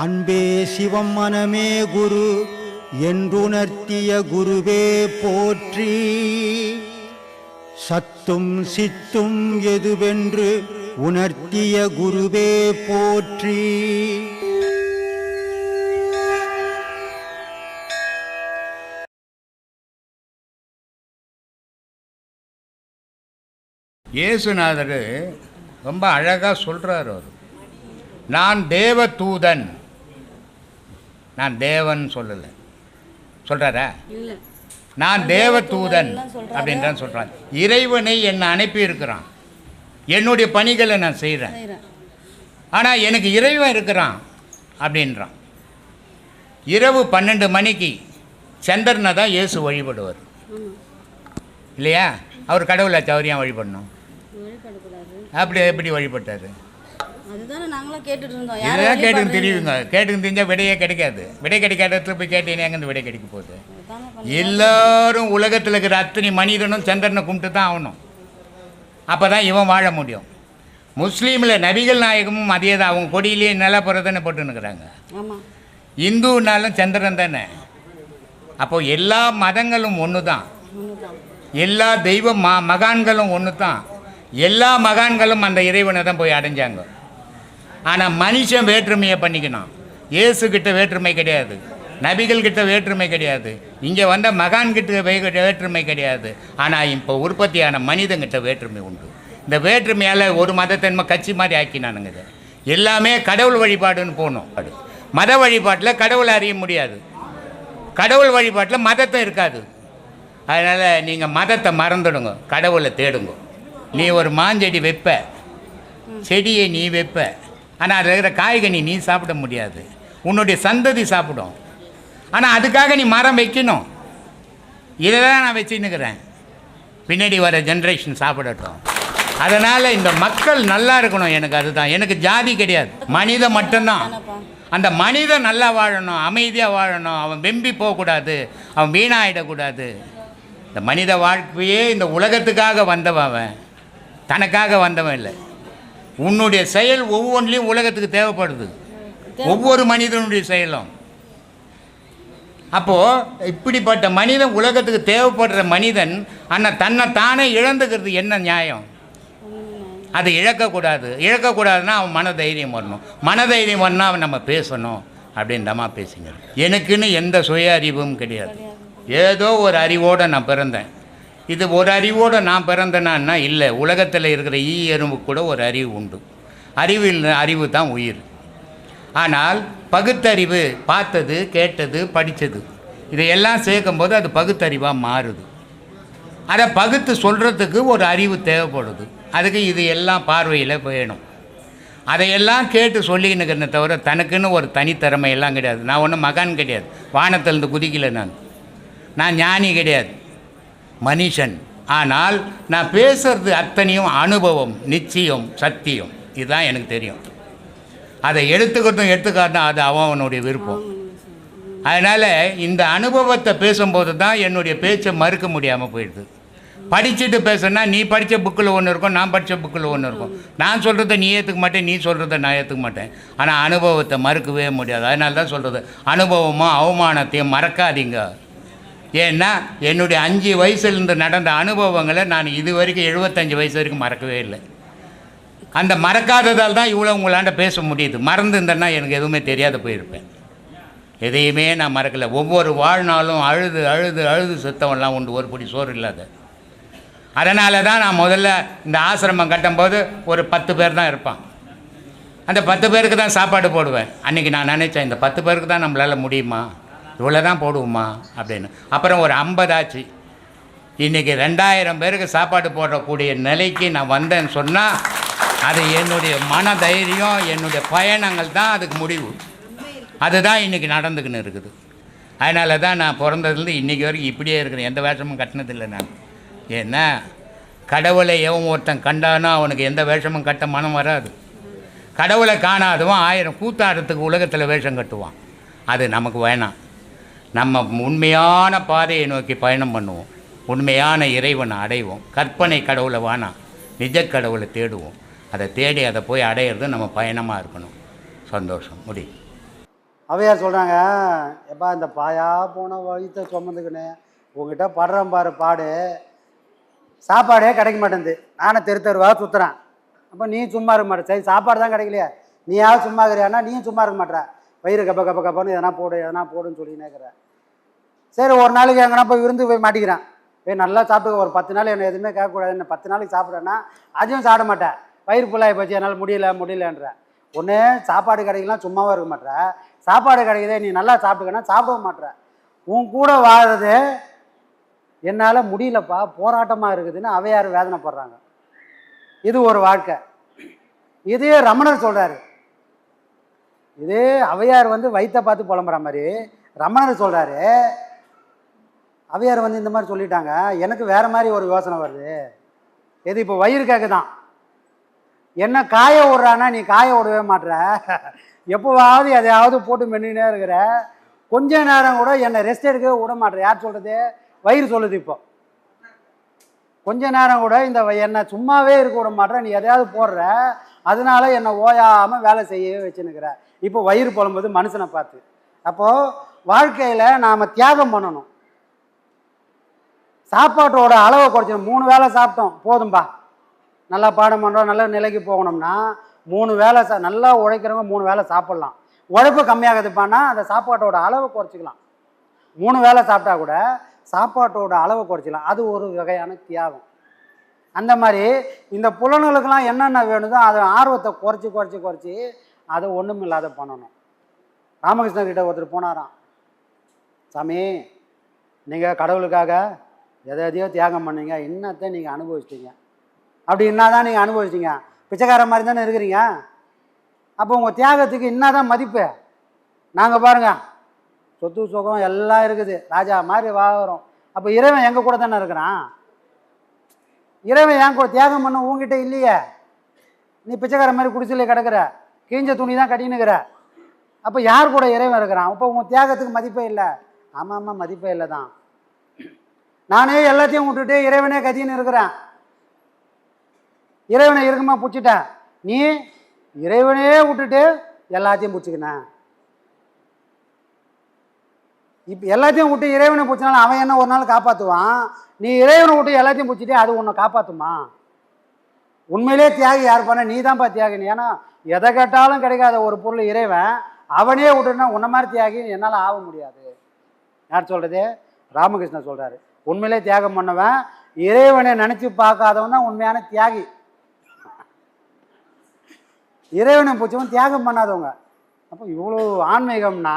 அன்பே சிவம் மனமே குரு என்றுணர்த்திய குருவே போற்றி. சத்தும் சித்தும் எதுவென்று உணர்த்திய குருவே போற்றி. இயேசுநாதர் ரொம்ப அழகாக சொல்கிறார் அவர். நான் தேவ தூதன் நான் தேவன் சொல்லலை. சொல்கிறாரா நான் தேவ தூதன் அப்படின்னு தான் சொல்கிறான் இறைவனை என்னை அனுப்பி இருக்கிறான் என்னுடைய பணிகளை நான் செய்கிறேன் ஆனால் எனக்கு இறைவன் இருக்கிறான் அப்படின்றான். இரவு பன்னெண்டு மணிக்கு சந்திரனை தான் இயேசு வழிபடுவார். இல்லையா? அவர் கடவுளை ஏன் வழிபடணும். அப்படி எப்படி வழிபட்டார்? அதுதானே நாங்களும் கேட்டுட்டு இருந்தோம் கேட்டுக்கு? தெரியுங்க கேட்டுக்கு தெரிஞ்சால் விடையே கிடைக்காது. விடை கிடைக்காத இடத்துல போய் கேட்டீங்கன்னா எங்கேருந்து விடை கிடைக்க போகுது. எல்லாரும் உலகத்தில் இருக்கிற அத்தனை மனிதனும் சந்திரனை கும்பிட்டு தான் ஆகணும். அப்போ தான் இவன் வாழ முடியும். முஸ்லீமில் நபிகள் நாயகமும் அதே தான் அவங்க கொடியிலேயே நிலப்புறதானே போட்டுன்னுக்குறாங்க. ஆமாம் இந்துனாலும் சந்திரன் தானே. அப்போ எல்லா மதங்களும் ஒன்று தான். எல்லா தெய்வ ம மகான்களும் ஒன்று தான் எல்லா மகான்களும் அந்த இறைவனை தான் போய் அடைஞ்சாங்க. ஆனால் மனுஷன் வேற்றுமையை பண்ணிக்கணும். இயேசு கிட்ட வேற்றுமை கிடையாது. நபிகள் கிட்ட வேற்றுமை கிடையாது. இங்கே வந்த மகான் கிட்ட வேற்றுமை கிடையாது. ஆனால் இப்போ உற்பத்தியான மனிதங்கிட்ட வேற்றுமை உண்டு. இந்த வேற்றுமையால் ஒரு மதத்தன்மை கட்சி மாதிரி ஆக்கினானுங்க இதை. எல்லாமே கடவுள் வழிபாடுன்னு போகணும். மத வழிபாட்டில் கடவுளை அறிய முடியாது. கடவுள் வழிபாட்டில் மதத்தை இருக்காது. அதனால் நீங்கள் மதத்தை மறந்துடுங்க. கடவுளை தேடுங்க. நீ ஒரு மாஞ்செடி வைப்ப. செடியை நீ வைப்ப. ஆனால் அதில் இருக்கிற காய்கனி நீ சாப்பிட முடியாது. உன்னுடைய சந்ததி சாப்பிடும். ஆனால் அதுக்காக நீ மரம் வைக்கணும். இதை தான் நான் வச்சுன்னுக்கிறேன். பின்னாடி வர ஜென்ரேஷன் சாப்பிடட்டும். அதனால் இந்த மக்கள் நல்லா இருக்கணும் எனக்கு அதுதான். எனக்கு ஜாதி கிடையாது. மனிதன் மட்டும்தான். அந்த மனிதன் நல்லா வாழணும் அமைதியாக வாழணும். அவன் வெம்பி போகக்கூடாது. அவன் வீணாயிடக்கூடாது. இந்த மனித வாழ்க்கையே இந்த உலகத்துக்காக வந்தவன் அவன். தனக்காக வந்தவன் இல்லை. உன்னுடைய செயல் ஒவ்வொன்றிலையும் உலகத்துக்கு தேவைப்படுது. ஒவ்வொரு மனிதனுடைய செயலும். அப்போது இப்படிப்பட்ட மனிதன் உலகத்துக்கு தேவைப்படுற மனிதன் ஆனால் தன்னை தானே இழந்துக்கிறது என்ன நியாயம்? அதை இழக்கக்கூடாது. இழக்கக்கூடாதுன்னா அவன் மனதைரியம் வரணும். மனதைரியம் வரணும் அவன் நம்ம பேசணும். அப்படின்றமா பேசுங்க. எனக்குன்னு எந்த சுய அறிவும் கிடையாது. ஏதோ ஒரு அறிவோடு நான் பிறந்தேன். இது ஒரு அறிவோடு நான் பிறந்தனான்னா இல்லை உலகத்தில் இருக்கிற ஈ எறும்பு கூட ஒரு அறிவு உண்டு. அறிவில் அறிவு தான் உயிர். ஆனால் பகுத்தறிவு பார்த்தது கேட்டது படித்தது இதையெல்லாம் சேர்க்கும்போது அது பகுத்தறிவாக மாறுது. அதை பகுத்து சொல்கிறதுக்கு ஒரு அறிவு தேவைப்படுது. அதுக்கு இது எல்லாம் பார்வையில் வேணும். அதையெல்லாம் கேட்டு சொல்லிக்கினுக்கிறத தவிர தனக்குன்னு ஒரு தனித்திறமை எல்லாம் கிடையாது. நான் ஒன்றும் மகான் கிடையாது. வானத்திலேருந்து குதிக்கலை நான். நான் ஞானி கிடையாது. மனுஷன். ஆனால் நான் பேசுறது அத்தனையும் அனுபவம் நிச்சயம் சத்தியம். இதுதான் எனக்கு தெரியும். அதை எடுத்துக்கிறதும் எடுத்துக்காட்டும் அது அவனுடைய விருப்பம். அதனால் இந்த அனுபவத்தை பேசும்போது தான் என்னுடைய பேச்சை மறுக்க முடியாமல் போயிடுது. படிச்சுட்டு பேசுனா நீ படித்த புக்கில் ஒன்று இருக்கும் நான் படித்த புக்கில் ஒன்று இருக்கும். நான் சொல்கிறத நீ ஏற்றுக்க மாட்டேன் நீ சொல்கிறத நான் ஏற்றுக்க மாட்டேன். ஆனால் அனுபவத்தை மறுக்கவே முடியாது. அதனால தான் சொல்கிறது அனுபவமும் அவமானத்தையும் மறக்காதீங்க. ஏன்னா என்னுடைய அஞ்சு வயசுலேருந்து நடந்த அனுபவங்களை நான் இது வரைக்கும் எழுபத்தஞ்சு வயசு வரைக்கும் மறக்கவே இல்லை. அந்த மறக்காததால் தான் இவ்வளோ உங்களாண்ட பேச முடியுது. மறந்துருந்தேன்னா எனக்கு எதுவுமே தெரியாத போயிருப்பேன். எதையுமே நான் மறக்கலை. ஒவ்வொரு வாழ்நாளும் அழுது அழுது அழுது செத்தவன்லாம் உண்டு. ஒரு பிடி சோறு இல்லாத. அதனால தான் நான் முதல்ல இந்த ஆசிரமம் கட்டும்போது ஒரு பத்து பேர் தான் இருப்பான். அந்த பத்து பேருக்கு தான் சாப்பாடு போடுவேன். அன்றைக்கி நான் நினச்சேன் இந்த பத்து பேருக்கு தான் நம்மளால் முடியுமா? இவ்வளோ தான் போடுவோமா அப்படின்னு. அப்புறம் ஒரு ஐம்பதாச்சு. இன்றைக்கி ரெண்டாயிரம் பேருக்கு சாப்பாடு போடக்கூடிய நிலைக்கு நான் வந்தேன்னு சொன்னால் அது என்னுடைய மன தைரியம் என்னுடைய பயணங்கள் தான் அதுக்கு முடிவு. அதுதான் இன்றைக்கி நடந்துக்கின்னு இருக்குது. அதனால தான் நான் பிறந்ததுலேருந்து இன்றைக்கி வரைக்கும் இப்படியே இருக்கிறேன். எந்த வேஷமும் கட்டினதில்லை நான். ஏன்னா கடவுளை எவன் ஒருத்தன் கண்டானோ அவனுக்கு எந்த வேஷமும் கட்ட மனம் வராது. கடவுளை காணாதவன் ஆயிரம் கூத்தாடுறதுக்கு உலகத்தில் வேஷம் கட்டுவான். அது நமக்கு வேணாம். நம்ம உண்மையான பாதையை நோக்கி பயணம் பண்ணுவோம். உண்மையான இறைவனை அடைவோம். கற்பனை கடவுளை வானா நிஜ கடவுளை தேடுவோம். அதை தேடி அதை போய் அடையிறது நம்ம பயணமாக இருக்கணும். சந்தோஷம். முடியும் அவையார் சொல்கிறாங்க எப்பா இந்த பாயா போன வயிற்ற சுமந்துக்கின்னு உங்ககிட்ட படுறேன் பாரு பாடு. சாப்பாடே கிடைக்க மாட்டேங்குது. நானும் தெரு தெருவாக சுற்றுறேன் அப்போ நீ சும்மா இருக்க மாட்டேன் சரி சாப்பாடு தான் கிடைக்கலையே. நீயாவது சும்மா இருக்கிறியானா நீயும் சும்மா இருக்க மாட்டேற வயிறு கப்ப கப்ப கப்பன்னு எதனா போடு எதனா போடுன்னு சொல்லி நேக்கிற சரி ஒரு நாளைக்கு எங்கன்னா போய் விருந்து போய் மாட்டிக்கிறேன். போய் நல்லா சாப்பிட்டு ஒரு பத்து நாள் என்ன எதுவுமே கேட்கக்கூடாது. என்ன பத்து நாளைக்கு சாப்பிட்றேன்னா அதையும் சாப்பிட மாட்டேன். வயிறு ஃபுல்லாகி போச்சு. என்னால் முடியல முடியலன்றேன். ஒன்று சாப்பாடு கிடைக்கலாம் சும்மாவும் இருக்க மாட்டேற. சாப்பாடு கிடைக்குதே நீ நல்லா சாப்பிட்டுக்கன்னா சாப்பிடவும் மாட்டேற. உன் கூட வாழறது என்னால் முடியலப்பா. போராட்டமாக இருக்குதுன்னு அவையார் வேதனைப்படுறாங்க. இது ஒரு வாழ்க்கை. இதே ரமணர் சொல்கிறாரு இதே அவையார் வந்து வயிற்ற பார்த்து புலம்புற மாதிரி ரமணர் சொல்கிறாரு அவையார் வந்து இந்த மாதிரி சொல்லிட்டாங்க. எனக்கு வேறு மாதிரி ஒரு யோசனை வருது. எது இப்போ வயிறு கேட்குதான் என்ன காய விட்றானா நீ காய விடவே மாட்ற. எப்போவாவது எதையாவது போட்டு மென்னுனே இருக்கிற கொஞ்ச நேரம் கூட என்னை ரெஸ்ட் எடுக்கவே விட மாட்ற. யார் சொல்கிறது வயிறு சொல்லுது இப்போ. கொஞ்ச நேரம் கூட இந்த வ- என்னை சும்மாவே இருக்க விட மாட்டேற நீ எதையாவது போடுற. அதனால என்னை ஓயாமல் வேலை செய்யவே வச்சுன்னுக்கிற. இப்போ வயிறு புலம்புது மனுஷனை பார்த்து. அப்போது வாழ்க்கையில் நாம் தியாகம் பண்ணணும். சாப்பாட்டோட அளவை குறைச்சணும் மூணு வேளை சாப்பிட்டோம் போதும்பா. நல்லா பாடம் பண்ணுறோம் நல்ல நிலைக்கு போகணும்னா மூணு வேளை சா நல்லா உழைக்கிறவங்க மூணு வேளை சாப்பிட்லாம். உழைப்பு கம்மியாகுதுப்பான்னா அந்த சாப்பாட்டோட அளவை குறைச்சிக்கலாம். மூணு வேளை சாப்பிட்டா கூட சாப்பாட்டோட அளவை குறைச்சிக்கலாம். அது ஒரு வகையான தியாகம். அந்த மாதிரி இந்த புலன்களுக்கெல்லாம் என்னென்ன வேணுதோ அதை ஆர்வத்தை குறைச்சி குறைச்சி குறைச்சி அதை ஒன்றும் இல்லாத பண்ணணும். ராமகிருஷ்ணன் கிட்ட ஒருத்தர் போனாராம். சாமி நீங்கள் கடவுளுக்காக எதை எதையோ தியாகம் பண்ணீங்க. என்னத்தை நீங்கள் அனுபவிச்சிட்டீங்க? அப்படி என்னதான் நீங்கள் அனுபவிச்சிட்டீங்க? பிச்சைக்கார மாதிரி தானே இருக்கிறீங்க? அப்போ உங்கள் தியாகத்துக்கு என்னதான் மதிப்பு? நாங்கள் பாருங்க. சொத்து சுகம் எல்லாம் இருக்குது. ராஜா மாதிரி வாழறோம். அப்போ இறைவன் எங்கள் கூட தானே இருக்கிறான்? இறைவன் என் கூட தியாகம் பண்ண உங்ககிட்ட இல்லையே? நீ பிச்சைக்கார மாதிரி குடிசையில கிடக்குற. கிழிஞ்ச துணி தான் கட்டினுக்கிற அப்போ யார் கூட இறைவன் இருக்கிறான்? இப்போ உங்கள் தியாகத்துக்கு மதிப்பே இல்லை. ஆமாம் ஆமாம் மதிப்பே இல்லை தான் நானே எல்லாத்தையும் விட்டுட்டு இறைவனே கதின்னு இருக்கிறேன். இறைவனை இருக்குமா பிடிச்சிட்டேன் நீ இறைவனே விட்டுட்டு எல்லாத்தையும் பிடிச்சிக்கின. இப்போ எல்லாத்தையும் விட்டு இறைவனை பிடிச்சினாலும் அவன் என்ன ஒரு நாள் காப்பாற்றுவான் நீ இறைவனை விட்டு எல்லாத்தையும் பிடிச்சிட்டே அது உன்னை காப்பாற்றுமா உண்மையிலே தியாகி யார் பண்ண? நீ தான்ப்பா தியாகி ஏன்னா எதை கேட்டாலும் கிடைக்காத ஒரு பொருள் இறைவன் அவனே விட்டுனா உன்ன மாதிரி தியாகி என்னால் ஆக முடியாது. யார் சொல்கிறது ராமகிருஷ்ணன் சொல்கிறாரு உண்மையிலே தியாகம் பண்ணவன் இறைவனை நினச்சி பார்க்காதவன் தான் உண்மையான தியாகி. இறைவனை பிடிச்சவன் தியாகம் பண்ணாதவங்க. அப்போ இவ்வளோ ஆன்மீகம்னா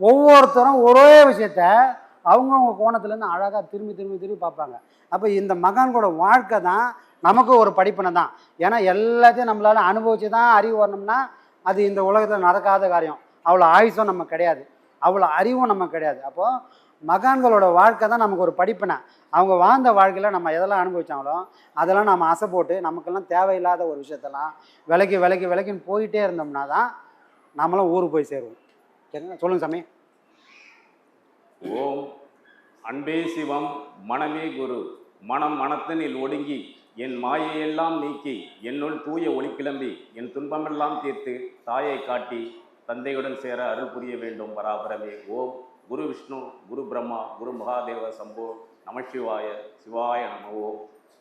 ஒவ்வொருத்தரும் ஒரே விஷயத்த அவங்கவுங்க கோணத்துலேருந்து அழகாக திரும்பி திரும்பி திரும்பி பார்ப்பாங்க. அப்போ இந்த மகான்களோட வாழ்க்கை தான் நமக்கும் ஒரு படிப்பினை தான். ஏன்னா எல்லாத்தையும் நம்மளால் அனுபவிச்சு தான் அறிவு வரணும்னா அது இந்த உலகத்தில் நடக்காத காரியம். அவ்வளோ ஆயுசம் நம்ம கிடையாது. அவ்வளோ அறிவும் நம்ம கிடையாது. அப்போது மகான்களோட வாழ்க்கை தான் நமக்கு ஒரு படிப்பினை. அவங்க வாழ்ந்த வாழ்க்கையில் நம்ம எதெல்லாம் அனுபவித்தாங்களோ அதெல்லாம் நம்ம அசை போட்டு நமக்கெல்லாம் தேவையில்லாத ஒரு விஷயத்தெல்லாம் விலைக்கு விலைக்கு விலைக்குன்னு போயிட்டே இருந்தோம்னா தான் நம்மளும் ஊருக்கு போய் சேருவோம். சரிங்களா? சொல்லுங்கள் சாமி. ஓம் அன்பே சிவம் மனமே குரு. மனம் மனத்தினில் ஒடுங்கி என் மாயையெல்லாம் நீக்கி என்னுள் தூய ஒளி கிளம்பி என் துன்பமெல்லாம் தீர்த்து தாயை காட்டி தந்தையுடன் சேர அருள் புரிய வேண்டும் பராபரமே. ஓம் குரு விஷ்ணு குரு பிரம்மா குரு மகாதேவ சம்போ நமசிவாய சிவாய நம ஓம்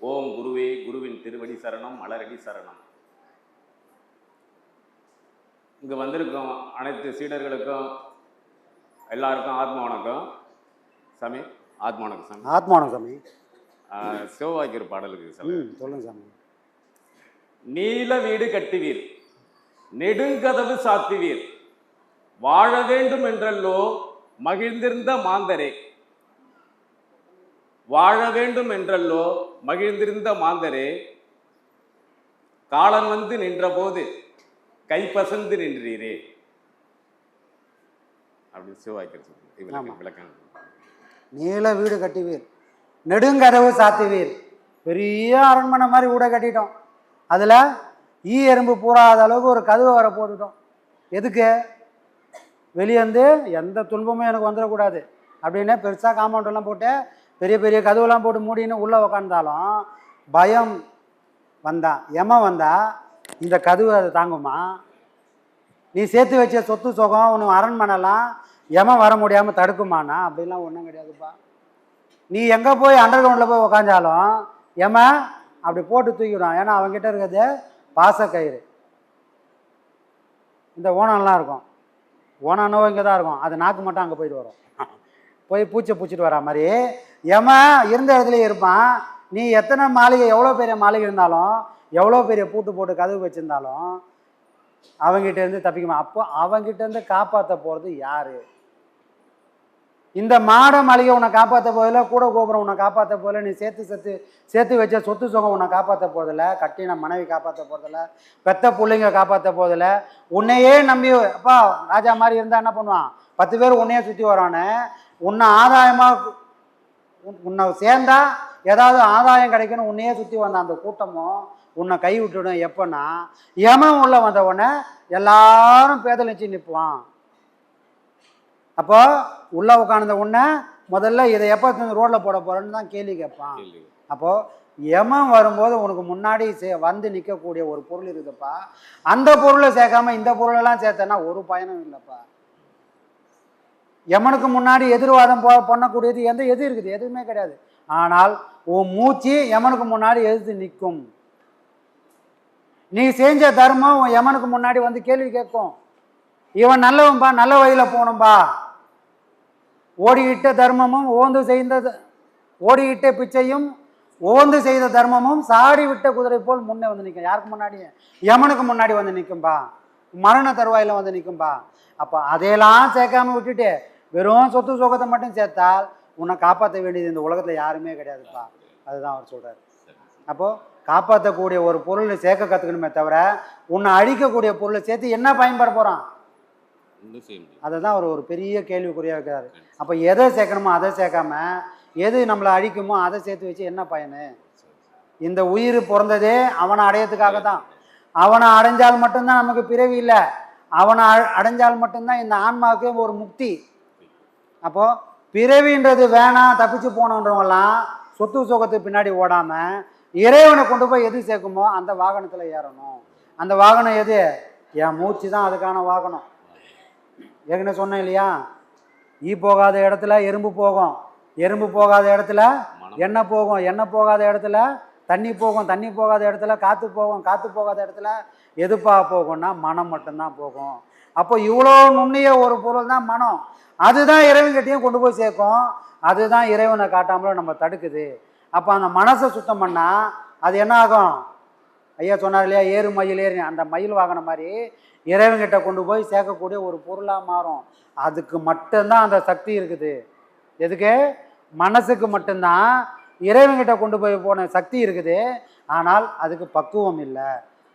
ஓம் குருவே குருவின் திருவடி சரணம் மலரடி சரணம். இங்கே வந்திருக்கோம் அனைத்து சீடர்களுக்கும் எல்லாருக்கும் ஆத்ம வணக்கம். சாமி ஆத்மா வணக்கம் சாமி. ஆத்மானம் சாமி. ஆஹ் சிவவாக்கியர் பாடலுக்கு சாமி ம் சொல்லுங்கள் சாமி. நீல வீடு கட்டுவீர் நெடுங்கதவு சாத்துவீர் வாழ வேண்டும் என்றல்லோ மகிழ்ந்திருந்த மாந்தரே. வாழ வேண்டும் என்றல்லோ மகிழ்ந்திருந்த மாந்தரே. காலன் வந்து நின்றபோது கைப்பசந்து நின்றீரே. அப்படின்னு சொல்லுங்க. விளக்கம் விளக்கம். நீல வீடு கட்டுவீர் நெடுங்கதவு சாத்துவீர். பெரிய அரண்மனை மாதிரி ஊட கட்டிட்டோம். அதில் ஈ எறும்பு பூராத அளவுக்கு ஒரு கதவை வர போட்டுட்டோம். எதுக்கு? வெளியே வந்து எந்த துன்பமும் எனக்கு வந்துடக்கூடாது. அப்படின்னு பெருசாக காம்பவுண்டெல்லாம் போட்டு பெரிய பெரிய கதவுலாம் போட்டு மூடின்னு உள்ளே உக்காந்தாலும் பயம் வந்தான் எம வந்தா இந்த கதவு அதை தாங்குமா? நீ சேர்த்து வச்ச சொத்து சுகம் உனக்கு அரண்மனைலாம் எம வர முடியாமல் தடுக்குமானா அப்படிலாம் ஒன்றும் கிடையாதுப்பா. நீ எங்கே போய் அண்டர் கிரவுண்டில் போய் உக்காந்தாலும் ஏமா அப்படி போட்டு தூக்கிடும் ஏன்னா அவன்கிட்ட இருக்கிறது பாசக்கயிறு இந்த ஓணம்லாம் இருக்கும். ஓணானோ இங்கே தான் இருக்கும். அது நாக்கு மட்டும் அங்கே போயிட்டு வரும். போய் பூச்சை பூச்சிட்டு வரா மாதிரி. ஏமா இருந்த இடத்துலயே இருப்பான். நீ எத்தனை மாளிகை எவ்வளோ பெரிய மாளிகை இருந்தாலும் எவ்வளோ பெரிய பூட்டு போட்டு கதவு வச்சுருந்தாலும் அவங்ககிட்ட இருந்து தப்பிக்குமா அப்போ அவங்ககிட்ட இருந்து காப்பாற்ற போகிறது யாரு? இந்த மாட மளிகை உன்னை காப்பாற்ற போதில்ல கூட கோபுரம் உன்னை காப்பாற்ற போதில்ல நீ சேர்த்து சேர்த்து சேர்த்து வச்ச சொத்து சுகம் உன்னை காப்பாற்ற போதில்ல கட்டின மனைவி காப்பாற்ற போதில்ல பெத்த பிள்ளைங்க காப்பாற்ற போதில்ல உன்னையே நம்பி அப்பா ராஜா மாதிரி இருந்தால் என்ன பண்ணுவான்? பத்து பேர் உன்னையே சுற்றி வரானே. உன்னை ஆதாயமாக உன்னை சேர்ந்தா ஏதாவது ஆதாயம் கிடைக்கணும் உன்னையே சுற்றி வந்த அந்த கூட்டமும் உன்னை கை விட்டுடும். எப்போன்னா யமன் உள்ள வந்த உடனே எல்லாரும் பேதலிச்சு நிற்பான். அப்போ உள்ள உட்கார்ந்த உடனே முதல்ல இதை எப்போ ரோட்டில் போட போறேன்னு தான் கேள்வி கேட்பான். கேள்வி. அப்போ யமன் வரும்போது உனக்கு முன்னாடி சே வந்து நிற்கக்கூடிய ஒரு பொருள் இருக்குதுப்பா. அந்த பொருளை சேர்க்காம இந்த பொருளெல்லாம் சேர்த்தனா ஒரு பயனும் இல்லைப்பா. யமனுக்கு முன்னாடி எதிர்வாதம் போ பண்ணக்கூடியது எந்த எது இருக்குது? எதுவுமே கிடையாது. ஆனால் உன் மூச்சு யமனுக்கு முன்னாடி எதிர்த்து நிற்கும்? நீ செஞ்ச தர்மம் உன் யமனுக்கு முன்னாடி வந்து கேள்வி கேட்கும்? இவன் நல்லவன்பா? நல்ல வழியில் போகணும்பா? ஓடியிட்ட தர்மமும் ஓந்து செய்த ஓடியிட்ட பிச்சையும் ஓந்து செய்த தர்மமும் சாடி விட்ட குதிரை போல் முன்னே வந்து நிற்கும் யாருக்கு முன்னாடி? யமனுக்கு முன்னாடி வந்து நிற்கும்பா மரண தருவாயில் வந்து நிற்கும்பா அப்போ அதையெல்லாம் சேர்க்காம விட்டுட்டு வெறும் சொத்து சுகத்தை மட்டும் சேர்த்தால் உன்னை காப்பாற்ற வேண்டியது இந்த உலகத்தில் யாருமே கிடையாதுப்பா அதுதான் அவர் சொல்கிறார் அப்போது காப்பாற்றக்கூடிய ஒரு பொருளை சேர்க்க கற்றுக்கணுமே தவிர உன்னை அழிக்கக்கூடிய பொருளை சேர்த்து என்ன பயன்பட போகிறான் அதை தான் அவர் ஒரு பெரிய கேள்விக்குறியாக இருக்கிறாரு. அப்போ எதை சேர்க்கணுமோ அதை சேர்க்காம எது நம்மளை அழிக்குமோ அதை சேர்த்து வச்சு என்ன பயனு? இந்த உயிர் பிறந்ததே அவனை அடையறதுக்காக தான் அவனை அடைஞ்சால் மட்டும்தான் நமக்கு பிறவி இல்லை. அவனை அடைஞ்சால் மட்டும்தான் இந்த ஆன்மாவுக்கு ஒரு முக்தி. அப்போது பிறவின்றது வேணாம் தப்பிச்சு போனோன்றவங்கலாம் சொத்து சுகத்துக்கு பின்னாடி ஓடாமல் இறைவனை கொண்டு போய் எது சேர்க்குமோ அந்த வாகனத்தில் ஏறணும். அந்த வாகனம் எது? என் மூச்சு தான் அதுக்கான வாகனம். ஏற்கனவே சொன்னேன் இல்லையா? ஈ போகாத இடத்துல எறும்பு போகும். எறும்பு போகாத இடத்துல. எண்ணெய் போகும். எண்ணெய் போகாத இடத்துல தண்ணி போகும். தண்ணி போகாத இடத்துல காற்று போகும். காற்று போகாத இடத்துல எதுப்பா போகும்னா மனம் மட்டும்தான் போகும். அப்போ இவ்வளோ நுண்ணிய ஒரு பொருள் தான் மனம். அதுதான் இறைவன்கிட்டையும் கொண்டு போய் சேர்க்கும். அதுதான் இறைவனை காட்டாமலும் நம்ம தடுக்குது. அப்போ அந்த மனசை சுத்தம் பண்ணால் அது என்ன ஆகும்? ஐயா சொன்னார் இல்லையா ஏறு மயில் ஏறி அந்த மயில் வாங்கின மாதிரி இறைவன்கிட்ட கொண்டு போய் சேர்க்கக்கூடிய ஒரு பொருளாக மாறும். அதுக்கு மட்டும்தான் அந்த சக்தி இருக்குது. எதுக்கு? மனசுக்கு மட்டும்தான் இறைவன்கிட்ட கொண்டு போய் போன சக்தி இருக்குது. ஆனால் அதுக்கு பக்குவம் இல்லை.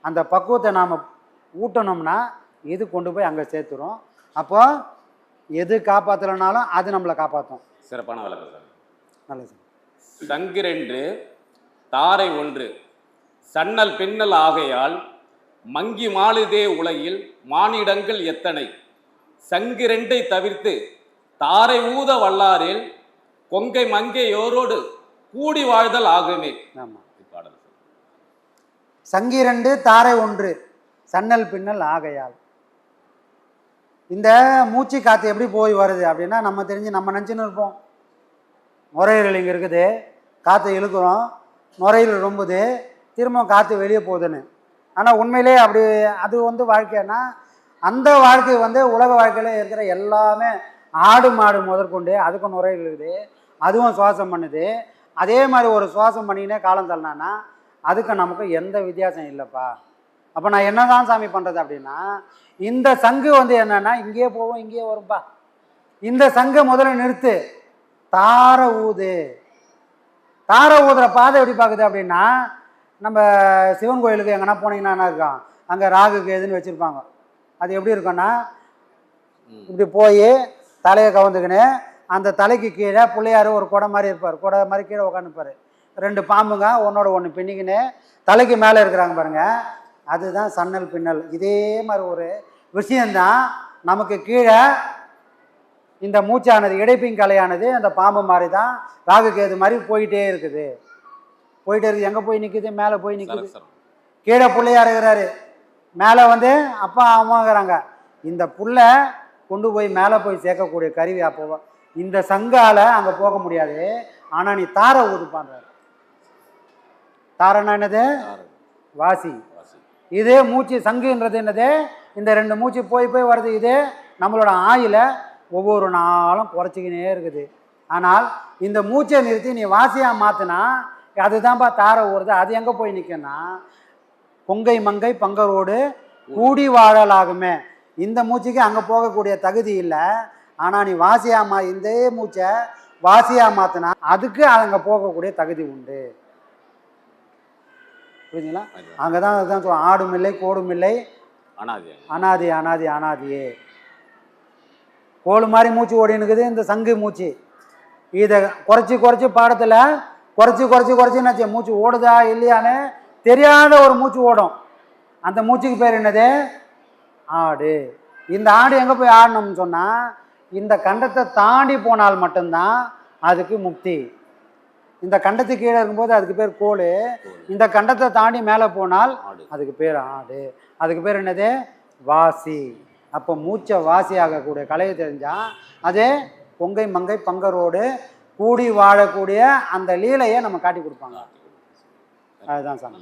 அந்த பக்குவத்தை நாம் ஊட்டணும்னா இது கொண்டு போய் அங்கே சேர்த்துரும் அப்போ எது காப்பாற்றலைனாலும் அது நம்மளை காப்பாற்றும் சிறப்பான விளக்கம் சார். நல்லது. சங்கிரென்று தாரை ஒன்று. சன்னல் பின்னல் ஆகையால் மங்கி மாளுதே உலகில் மானிடங்கள் எத்தனை? சங்கிரெண்டை தவிர்த்து தாரை ஊத வல்லாரில் கொங்கை மங்கையோரோடு கூடி வாழ்தல் ஆகுமே. பாடல் சங்கிரண்டு தாரை ஒன்று சன்னல் பின்னல் ஆகையால். இந்த மூச்சு காற்று எப்படி போய் வருது அப்படின்னா நம்ம தெரிஞ்சு நம்ம நினச்சின்னு இருப்போம். நுரையீரல் இங்கே இருக்குது காற்றை இழுக்கிறோம். நுரையீரல் ரொம்புது. திரும்ப காற்று வெளியே போகுதுன்னு. ஆனால் உண்மையிலே அப்படி அது வந்து வாழ்க்கைன்னா அந்த வாழ்க்கை வந்து உலக வாழ்க்கையில் இருக்கிற எல்லாமே ஆடு மாடு முதற்கொண்டு அதுக்கும் நுரையீரல் இருக்குது. அதுவும் சுவாசம் பண்ணுது. அதே மாதிரி ஒரு சுவாசம் பண்ணினே காலம் தள்ளினான்னா அதுக்கு நமக்கு எந்த வித்தியாசம் இல்லைப்பா. அப்போ நான் என்னதான் சாமி பண்ணுறது அப்படின்னா இந்த சங்கு வந்து என்னென்னா இங்கேயே போவோம் இங்கேயே வரும்பா. இந்த சங்கை முதல்ல நிறுத்து. தார ஊது. தார ஊதுற பாதை எப்படி பார்க்குது அப்படின்னா நம்ம சிவன் கோயிலுக்கு எங்கன்னா போனீங்கன்னா என்ன இருக்கும்? அங்கே ராகுக்கு எதுன்னு வச்சுருப்பாங்க. அது எப்படி இருக்கும்னா இப்படி போய் தலையை கவுந்துக்கின்னு அந்த தலைக்கு கீழே பிள்ளையார் ஒரு குடை மாதிரி இருப்பார். குடை மாதிரி கீழே உட்காந்துப்பார் ரெண்டு பாம்புங்க ஒன்னோட ஒன்று பின்னிக்கின்னு தலைக்கு மேலே இருக்கிறாங்க பாருங்கள் அதுதான் சன்னல் பின்னல். இதே மாதிரி ஒரு விஷயந்தான் நமக்கு கீழே இந்த மூச்சானது இடைப்பிங் கலையானது அந்த பாம்பு மாதிரி தான் ராகு கேது மாதிரி போயிட்டே இருக்குது. போயிட்டே இருக்குது எங்கே போய் நிற்குது மேலே போய் நிற்குது கீழே பிள்ளையார் இருக்கிறாரு. மேலே வந்து அப்பா அம்மாங்கிறாங்க இந்த புல்ல கொண்டு போய் மேலே போய் சேர்க்கக்கூடிய கருவி அப்போ இந்த சங்கால அங்கே போக முடியாது. ஆனால் நீ தாரை ஊதுப்பான்றார் தாரைன்னா என்னது? வாசி. இதே மூச்சு சங்குன்றது என்னது? இந்த ரெண்டு மூச்சு போய் போய் வருது. இது நம்மளோட ஆயில ஒவ்வொரு நாளும் குறைச்சிக்கினே இருக்குது. ஆனால் இந்த மூச்சை நிறுத்தி நீ வாசியாக மாற்றினா அதுதான்ப்பா தாரை ஊறுது அது எங்கே போய் நிற்குன்னா பொங்கை மங்கை பங்கரோடு கூடி வாழலாகுமே. இந்த மூச்சுக்கு அங்கே போகக்கூடிய தகுதி இல்லை. ஆனால் நீ வாசியாக மா இந்த மூச்சை வாசியாக மாற்றினா அதுக்கு அங்கே போகக்கூடிய தகுதி உண்டு. புரியுதுங்களா அங்கே தான் அதுதான் சொல்லுவோம் ஆடும் இல்லை கோடும் இல்லை. அனாதி அனாதி. அனாதி அனாதியே. கோழு மாதிரி மூச்சு ஓடினுக்குது இந்த சங்கு மூச்சு. இதை குறைச்சி குறைச்சி பாடத்தில் குறைச்சி குறைச்சி குறைச்சி என்னாச்சு? மூச்சு ஓடுதா இல்லையான்னு தெரியாத ஒரு மூச்சு ஓடும். அந்த மூச்சுக்கு பேர் என்னது? ஆடு. இந்த ஆடு எங்கே போய் ஆடணும்னு சொன்னால் இந்த கண்டத்தை தாண்டி போனால் மட்டும்தான் அதுக்கு முக்தி. இந்த கண்டத்துக்கு கீழே இருக்கும்போது அதுக்கு பேர் கோழு இந்த கண்டத்தை தாண்டி மேலே போனால் அதுக்கு பேர் ஆடு. அதுக்கு பேர் என்னது? வாசி. அப்போ மூச்சை வாசி ஆகக்கூடிய கலையை தெரிஞ்சா அதே பொங்கை மங்கை பங்கரோடு கூடி வாழக்கூடிய அந்த லீலையை நம்ம காட்டி கொடுப்பாங்க. அதுதான் சாமி.